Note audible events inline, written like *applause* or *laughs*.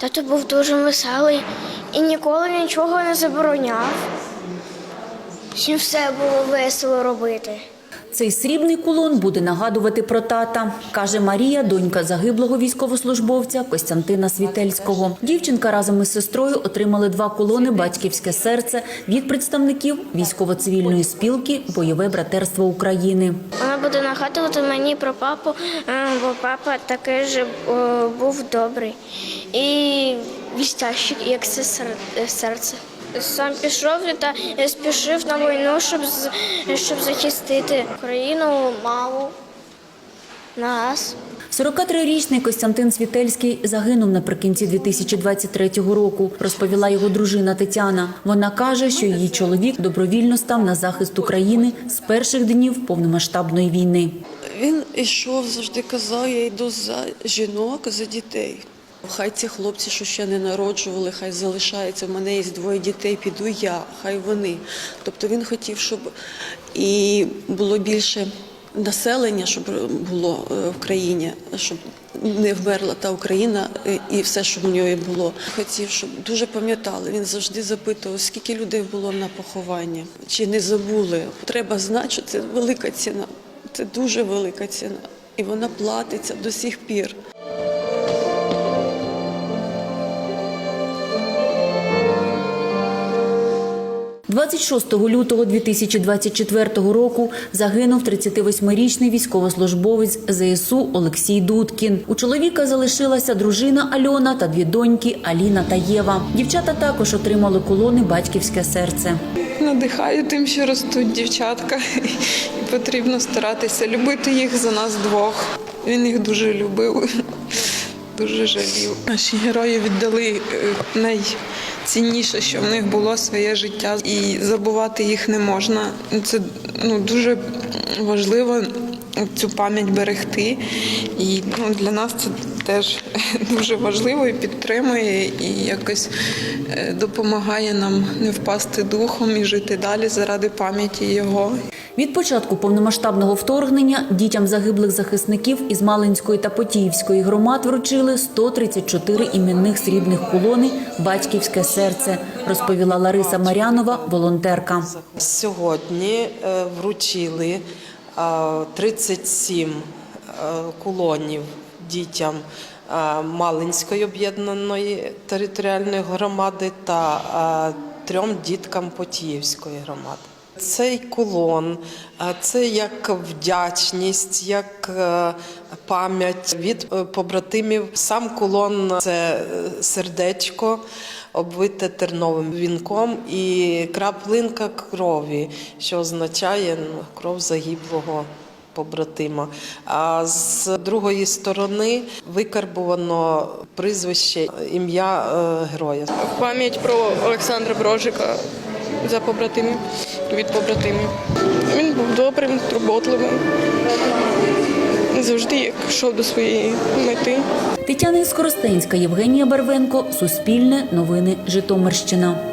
Тато був дуже веселий і ніколи нічого не забороняв. Всім все було весело робити. Цей срібний кулон буде нагадувати про тата, каже Марія, донька загиблого військовослужбовця Костянтина Світельського. Дівчинка разом із сестрою отримали два кулони Батьківське серце від представників військово-цивільної спілки Бойове братерство України. Вона буде нагадувати мені про папу, е, бо папа такий же був добрий і вістящик, як це серце. Сам пішов та спішив на війну, щоб, з- щоб захистити Україну, маму, нас. 43-річний Костянтин Світельський загинув наприкінці 2023 року, розповіла його дружина Тетяна. Вона каже, що її чоловік добровільно став на захист України з перших днів повномасштабної війни. Він йшов, завжди казав, я йду за жінок, за дітей. Хай ці хлопці, що ще не народжували, хай залишаються. У мене є двоє дітей, піду я, хай вони. Тобто він хотів, щоб і було більше населення, щоб було е, в країні, щоб не вмерла та Україна е, і все, що в нього було. Хотів, щоб дуже пам'ятали. Він завжди запитував, скільки людей було на похованні, чи не забули. Треба знати, що це велика ціна. Це дуже велика ціна, і вона платиться до сих пір. 26 лютого 2024 року загинув 38-річний військовослужбовець ЗСУ Олексій Дудкін. У чоловіка залишилася дружина Альона та дві доньки Аліна та Єва. Дівчата також отримали колони Батьківське серце. надихаю тим, що ростуть дівчатка, і потрібно старатися любити їх за нас двох. Він їх дуже любив, дуже жалів. Наші герої віддали е, найцінніше, що в них було своє життя, і забувати їх не можна. Це ну, дуже важливо цю пам'ять берегти. І ну, для нас це теж *laughs* дуже важливо і підтримує, і якось е, допомагає нам не впасти духом і жити далі заради пам'яті його. Від початку повномасштабного вторгнення дітям загиблих захисників із Малинської та Потіївської громад вручили 134 іменних срібних кулони Батьківське серце, розповіла Лариса Марянова, волонтерка. Сьогодні е, вручили е, 37 е, кулонів дітям е, Малинської об'єднаної територіальної громади та е, трьом діткам Потіївської громади. Цей кулон е, це як вдячність, як пам'ять від побратимів. Сам кулон це сердечко, обвите терновим вінком і краплинка крові, що означає ну, кров загиблого побратима. А з другої сторони викарбувано прізвище ім'я е, героя. в пам'ять про Олександра Брожика за побратимів від побратимів. Він був добрим, турботливим. Завжди як йшов до своєї мети. Тетяна Скоростенська, Євгенія Барвенко, Суспільне, Новини Житомирщина.